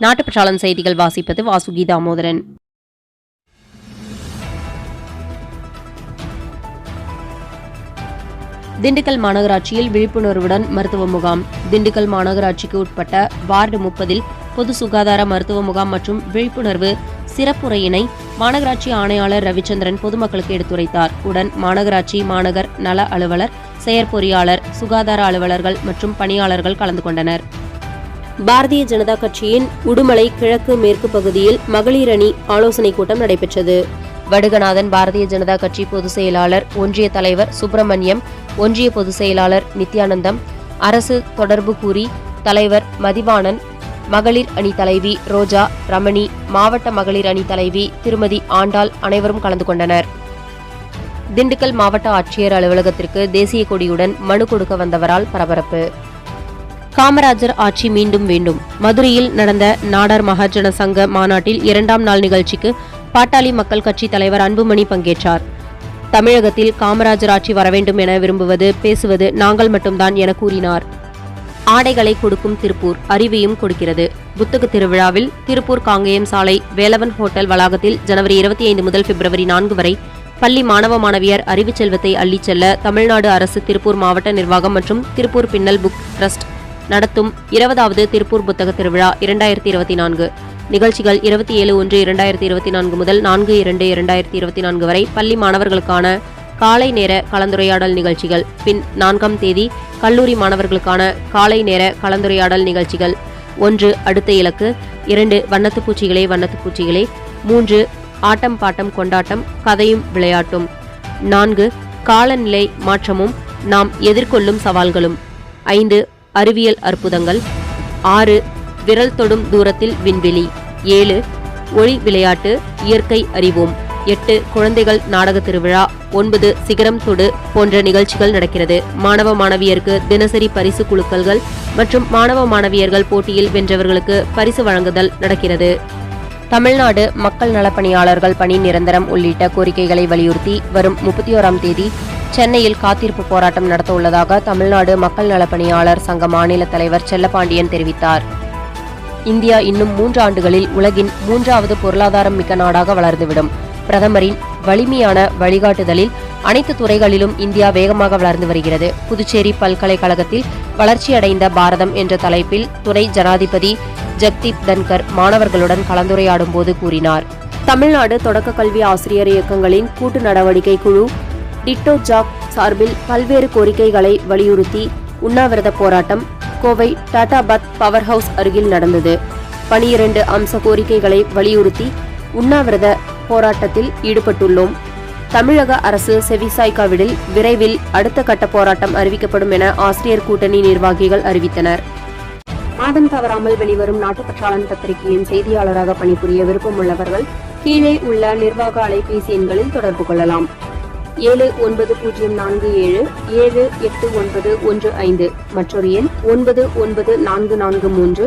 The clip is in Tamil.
நாட்டுப்பற்றாளன் செய்திகள் வாசிப்பது வாசுகி தாமோதரன் திண்டுக்கல் மாநகராட்சியில் விழிப்புணர்வுடன் மருத்துவ முகாம். திண்டுக்கல் மாநகராட்சிக்கு உட்பட்ட வார்டு முப்பதில் பொது சுகாதார மருத்துவ முகாம் மற்றும் விழிப்புணர்வு சிறப்புரையினை மாநகராட்சி ஆணையாளர் ரவிச்சந்திரன் பொதுமக்களுக்கு எடுத்துரைத்தார். உடன் மாநகராட்சி மாநகர் நல அலுவலர் செயற்பொறியாளர் சுகாதார அலுவலர்கள் மற்றும் பணியாளர்கள் கலந்து கொண்டனர். பாரதிய ஜனதா கட்சியின் உடுமலை கிழக்கு மேற்கு பகுதியில் மகளிர் அணி ஆலோசனைக் கூட்டம் நடைபெற்றது. வடுகநாதன் பாரதிய ஜனதா கட்சி பொதுச் செயலாளர் ஒன்றிய தலைவர் சுப்பிரமணியம் ஒன்றிய பொதுச் செயலாளர் நித்யானந்தம் அரசு தொடர்பு கூறி தலைவர் மதிவாணன் மகளிர் அணி தலைவி ரோஜா ரமணி மாவட்ட மகளிர் அணி தலைவி திருமதி ஆண்டாள் அனைவரும் கலந்து கொண்டனர். திண்டுக்கல் மாவட்ட ஆட்சியர் அலுவலகத்திற்கு தேசிய கொடியுடன் மனு கொடுக்க வந்தவரால் பரபரப்பு. காமராஜர் ஆட்சி மீண்டும் வேண்டும். மதுரையில் நடந்த நாடார் மகாஜன சங்க மாநாட்டில் இரண்டாம் நாள் நிகழ்ச்சிக்கு பாட்டாளி மக்கள் கட்சி தலைவர் அன்புமணி பங்கேற்றார். தமிழகத்தில் காமராஜர் ஆட்சி வரவேண்டும் என விரும்புவது பேசுவது நாங்கள் மட்டும்தான் என கூறினார். ஆடைகளை கொடுக்கும் திருப்பூர் அறிவையும் கொடுக்கிறது. புத்தக திருவிழாவில் திருப்பூர் காங்கேயம் சாலை வேலவன் ஹோட்டல் வளாகத்தில் ஜனவரி இருபத்தி ஐந்து முதல் பிப்ரவரி நான்கு வரை பள்ளி மாணவ மாணவியர் அறிவு செல்வத்தை அள்ளிச் செல்ல தமிழ்நாடு அரசு திருப்பூர் மாவட்ட நிர்வாகம் மற்றும் திருப்பூர் பின்னல் புக் ட்ரஸ்ட் நடத்தும் இருபதாவது திருப்பூர் புத்தக திருவிழா இரண்டாயிரத்தி இருபத்தி நான்கு. நிகழ்ச்சிகள் இருபத்தி ஏழு ஒன்று இரண்டாயிரத்தி இருபத்தி நான்கு முதல் நான்கு இரண்டு இரண்டாயிரத்தி இருபத்தி நான்கு வரை பள்ளி மாணவர்களுக்கான காலை நேர கலந்துரையாடல் நிகழ்ச்சிகள். பின் நான்காம் தேதி கல்லூரி மாணவர்களுக்கான காலை நேர கலந்துரையாடல் நிகழ்ச்சிகள். ஒன்று அடுத்த இலக்கு. இரண்டு வண்ணத்துப் பூச்சிகளே பூச்சிகளே. மூன்று ஆட்டம் பாட்டம் கொண்டாட்டம் கதையும் விளையாட்டும். நான்கு காலநிலை மாற்றமும் நாம் எதிர்கொள்ளும் சவால்களும். ஐந்து அறிவியல் அற்புதங்கள். ஆறு விரல் தொடும் தூரத்தில் விண்வெளி. ஏழு ஒளி விளையாட்டு இயற்கை அறிவோம். எட்டு குழந்தைகள் நாடக திருவிழா ஒன்பது சிகரம் தொடு போன்ற நிகழ்ச்சிகள் நடக்கிறது. மாணவ மாணவியருக்கு தினசரி பரிசு குழுக்கள்கள் மற்றும் மாணவ மாணவியர்கள் போட்டியில் வென்றவர்களுக்கு பரிசு வழங்குதல் நடக்கிறது. தமிழ்நாடு மக்கள் நலப்பணியாளர்கள் பணி நிரந்தரம் உள்ளிட்ட கோரிக்கைகளை வலியுறுத்தி வரும் முப்பத்தி ஓராம் தேதி சென்னையில் காத்திருப்பு போராட்டம் நடத்த உள்ளதாக தமிழ்நாடு மக்கள் நலப்பணியாளர் சங்க மாநில தலைவர் செல்லப்பாண்டியன் தெரிவித்தார். இந்தியா இன்னும் மூன்று ஆண்டுகளில் உலகின் மூன்றாவது பொருளாதாரம் மிக்க நாடாக வளர்ந்துவிடும். பிரதமரின் வலிமையான வழிகாட்டுதலில் அனைத்து துறைகளிலும் இந்தியா வேகமாக வளர்ந்து வருகிறது. புதுச்சேரி பல்கலைக்கழகத்தில் வளர்ச்சியடைந்த பாரதம் என்ற தலைப்பில் துணை ஜனாதிபதி ஜக்தீப் தன்கர் மாணவர்களுடன் கலந்துரையாடும் போது கூறினார். தமிழ்நாடு தொடக்க கல்வி ஆசிரியர் இயக்கங்களின் கூட்டு நடவடிக்கை குழு டிட்டோ ஜாக் சார்பில் பல்வேறு கோரிக்கைகளை வலியுறுத்தி உண்ணாவிரத போராட்டம் கோவை டாடா பத் பவர் ஹவுஸ் அருகில் நடந்தது. பனிரண்டு அம்ச கோரிக்கைகளை வலியுறுத்தி உண்ணாவிரத போராட்டத்தில் ஈடுபட்டுள்ளோம். தமிழக அரசு செவிசாய்க்காவிடில் விரைவில் அடுத்த கட்ட போராட்டம் அறிவிக்கப்படும் என ஆசிரியர் கூட்டணி நிர்வாகிகள் அறிவித்தனர். மாதம் தவறாமல் வெளிவரும் நாட்டுப்பற்றாளன் பத்திரிகையின் செய்தியாளராக பணிபுரிய விருப்பமுள்ளவர்கள் கீழே உள்ள நிர்வாக அலைபேசி எண்களில் தொடர்பு கொள்ளலாம். ஏழு ஒன்பது பூஜ்ஜியம் நான்கு ஏழு ஏழு எட்டு ஒன்பது ஒன்று ஐந்து மற்றொரு எண் ஒன்பது ஒன்பது நான்கு நான்கு மூன்று